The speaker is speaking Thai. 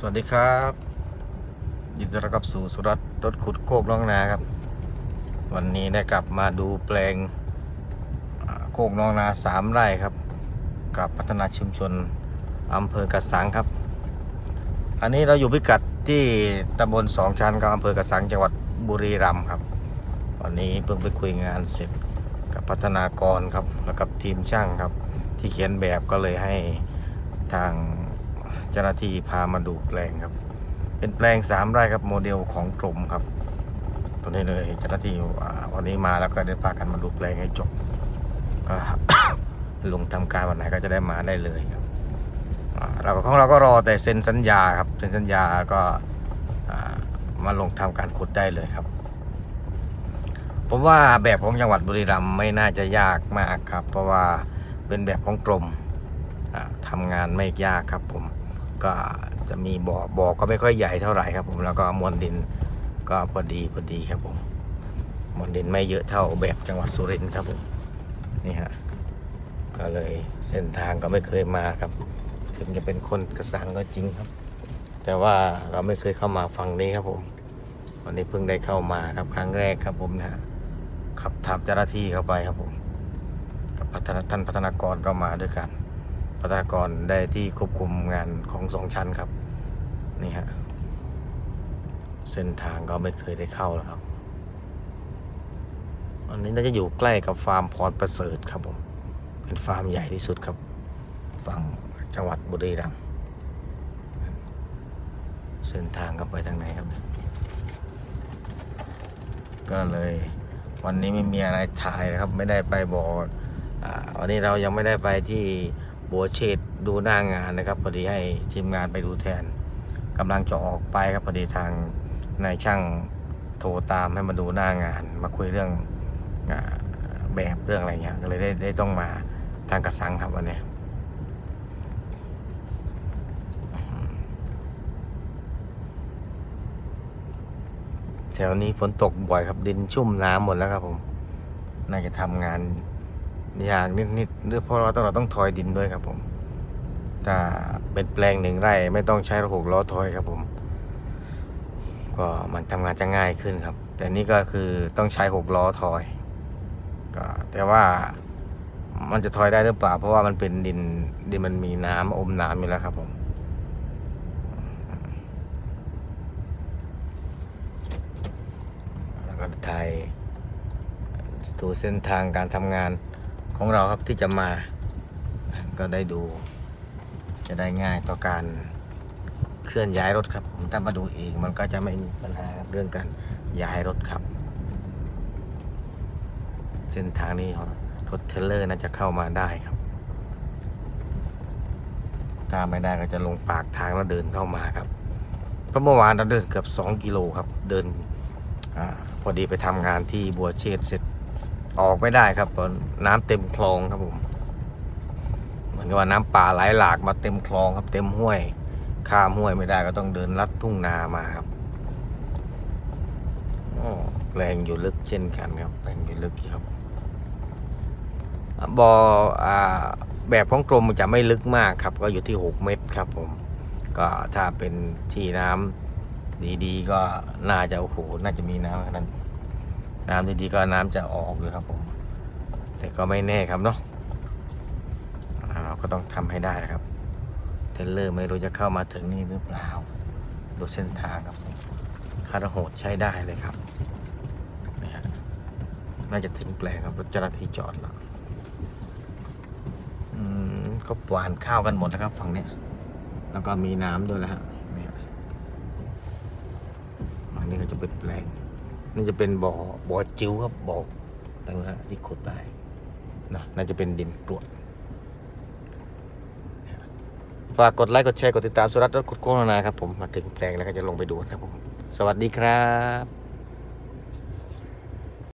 สวัสดีครับ ยินดีต้อนรับสู่สุรัตรถขุดโคกน้องนาครับ วันนี้ได้กลับมาดูแปลงโคกน้องนาสามไร่ครับ กับพัฒนาชุมชนอำเภอกระสังครับ อันนี้เราอยู่พิกัดที่ตำบลสองชันกับอำเภอกระสังจังหวัดบุรีรัมย์ครับ วันนี้เพิ่งไปคุยงานเสร็จกับพัฒนากรครับ แล้วกับทีมช่างครับ ที่เขียนแบบก็เลยให้ทาง จ้าหน้าที่พามาดูแปลงครับ เป็นแปลงสามไร่ครับโมเดลของกรมครับตัวนี้เลยเจ้าหน้าที่วันนี้มาแล้วก็ได้พากันมาดูแปลงให้จบก็ลงทำการวันไหนก็จะได้มาได้เลยครับเราก็ของเราก็รอแต่เซ็นสัญญาครับเซ็นสัญญาก็มาลงทำการขุดได้เลยครับผมว่าแบบของจังหวัดบุรีรัมย์ไม่น่าจะยากมากครับ เพราะว่าเป็นแบบของกรมอ่าทำงานไม่ยากครับผม ก็จะมีบ่อบ่อก็ไม่ค่อยใหญ่เท่าไหร่ครับผมแล้วก็มวลดินก็พอดีพอดีครับผมมวลดินไม่เยอะเท่าแบบจังหวัดสุรินทร์ครับผมนี่ฮะก็เลยเส้นทางก็ไม่เคยมาครับ ถึงจะเป็นคนกระสังก็จริงครับ แต่ว่าเราไม่เคยเข้ามาฝั่งนี้ครับผมวันนี้เพิ่งได้เข้ามาครับครั้งแรกครับผมนะฮะขับทับเจ้าหน้าที่เข้าไปครับผมกับพัฒนาท่านพัฒนากรก็มาด้วยกัน พัฒนากรได้ที่ควบคุมงานของสองชั้นครับ นี่ฮะ เส้นทางก็ไม่เคยได้เข้าแล้วครับ อันนี้น่าจะอยู่ใกล้กับฟาร์มพรประเสริฐครับผม เป็นฟาร์มใหญ่ที่สุดครับ ฝั่งจังหวัดบุรีรัมย์เส้นทางก็ไปทางไหนครับ ก็เลย วันนี้ไม่มีอะไรถ่ายนะครับ ไม่ได้ไปบอกอาวันนี้เรายังไม่ได้ไปที่ บัวเชษฐ์ดูหน้างานนะครับพอดีให้ทีมงานไปดูแทนกำลังจะออกไปครับพอดีทางนายช่างโทรตามให้มาดูหน้างาน มาคุยเรื่องอแบบเรื่องอะไรเงี้ยก็เลยได้ได้ต้องมาทางกระสังครับวันนี้แถวนี้ฝนตกบ่อยครับดินชุ่มน้ำหมดแล้วครับผม น่าจะทำงาน ยากนิดๆหรือเพราะเราต้องเราต้องทอยดินด้วยครับผมถ้าเป็นแปลงหนึ่งไร่ไม่ต้องใช้รถหกล้อทอยครับผม ก็มันทำงานจะง่ายขึ้นครับ แต่นี่ก็คือต้องใช้หกล้อทอยก็แต่ว่ามันจะทอยได้หรือเปล่า เพราะว่ามันเป็นดินดินมันมีน้ำอมน้ำอยู่แล้วครับผมแล้วก็ถ่ายดูเส้นทางการทำงาน ของเราครับที่จะมา ก็ได้ดู จะได้ง่ายต่อการเคลื่อนย้ายรถครับผมถ้ามาดูเองมันก็จะไม่มีปัญหาเรื่องการย้ายรถครับ เส้นทางนี้รถเทเลอร์น่าจะเข้ามาได้ครับ ถ้าไม่ได้ก็จะลงปากทางแล้วเดินเข้ามาครับเพราะเมื่อวานเราเดินเกือบ 2 กิโลครับ เดินอพอดีไปทำงานที่บัวเชษเสร็จ ออกไม่ได้ครับเพราะน้ำเต็มคลองครับผม เหมือนกับว่าน้ำป่าไหลหลากมาเต็มคลองครับเต็มห้วย ข้ามห้วยไม่ได้ก็ต้องเดินลัดทุ่งนามาครับแรงอยู่ลึกเช่นกันครับแรงอยู่ลึกครับบ่ออ่าแบบของกรมจะไม่ลึกมากครับ ก็อยู่ที่ 6 เมตรครับผม ก็ถ้าเป็นที่น้ำดีๆ ก็น่าจะโอ้โหน่าจะมีน้ำขนาดนั้น น้ำดีๆก็น้ำจะออกอยู่ครับผม แต่ก็ไม่แน่ครับเนาะเราก็ต้องทำให้ได้นะครับ เทรลเลอร์ไม่รู้จะเข้ามาถึงนี่หรือเปล่า ดูเส้นทางครับผมคาร์โหดใช้ได้เลยครับนี่ฮะน่าจะถึงแปลงครับรถเจ้าหน้าที่จอดแล้วอืมก็หวานข้าวกันหมดแล้วครับฝั่งเนี้ยแล้วก็มีน้ำด้วยแล้วฮะเนี่ยอันนี้ก็จะเป็นแปลง นี่จะเป็นบ่อบ่อจิ๋วครับบ่อตรงนั้นที่ขุดได้นะน่าจะเป็นดินกรวดฝากกดไลค์กดแชร์กดติดตามสุรัตน์รถขุดโค้งนาครับผมมาถึงแปลงแล้วก็จะลงไปดูนะครับผม สวัสดีครับ